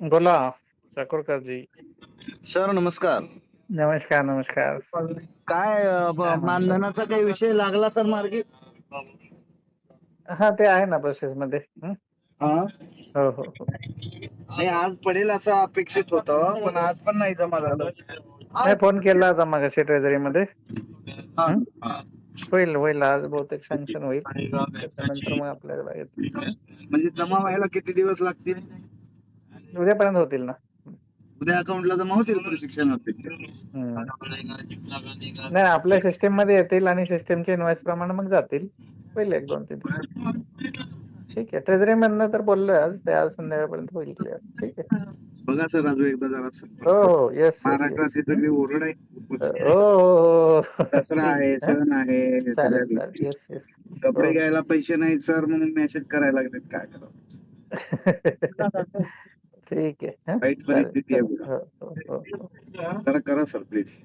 बोला चाकूरकरजी सर नमस्कार. नमस्कार नमस्कार. काय मानधनाचा काही विषय लागला सर मार्गी? हा ते आहे ना प्रोसेस मध्ये हं? हा हो नाही आज पडेल असं अपेक्षित होतं पण आज पण नाही जमा झालं. नाही फोन केला होता मगाशी ट्रेझरी मध्ये? होईल होईल आज बहुतेक सँक्शन होईल. त्याच्यानंतर मग आपल्याला. म्हणजे जमा व्हायला किती दिवस लागतील? उद्यापर्यंत होतील ना. उद्या अकाउंटला जमा होतील प्रशिक्षणार्थी हं. नाही आपल्या सिस्टीममध्ये येतील आणि सिस्टीमच्या इन्व्हॉइस प्रमाणे मग जातील. होईल एक दोन तीन. ठीक आहे. ट्रेझरी मधनं तर बोललोय आज. ते आज संध्याकाळपर्यंत होईल क्लिअर ठीक आहे. बघा सर अजून एकदा जरा हो हो. येस महाराष्ट्रात ही सगळी ओरड आहे. हो हो हो. दसरा आहे सण आहे. येस येस कपडे घ्यायला पैसे नाहीत सर. म्हणून मेसेज करायला लागलेत. काय करावं? ठीक आहे हं? वाईट चालेल. परिस्थिती आहे हो, हो, हो, हो. जरा करा सर प्लीज.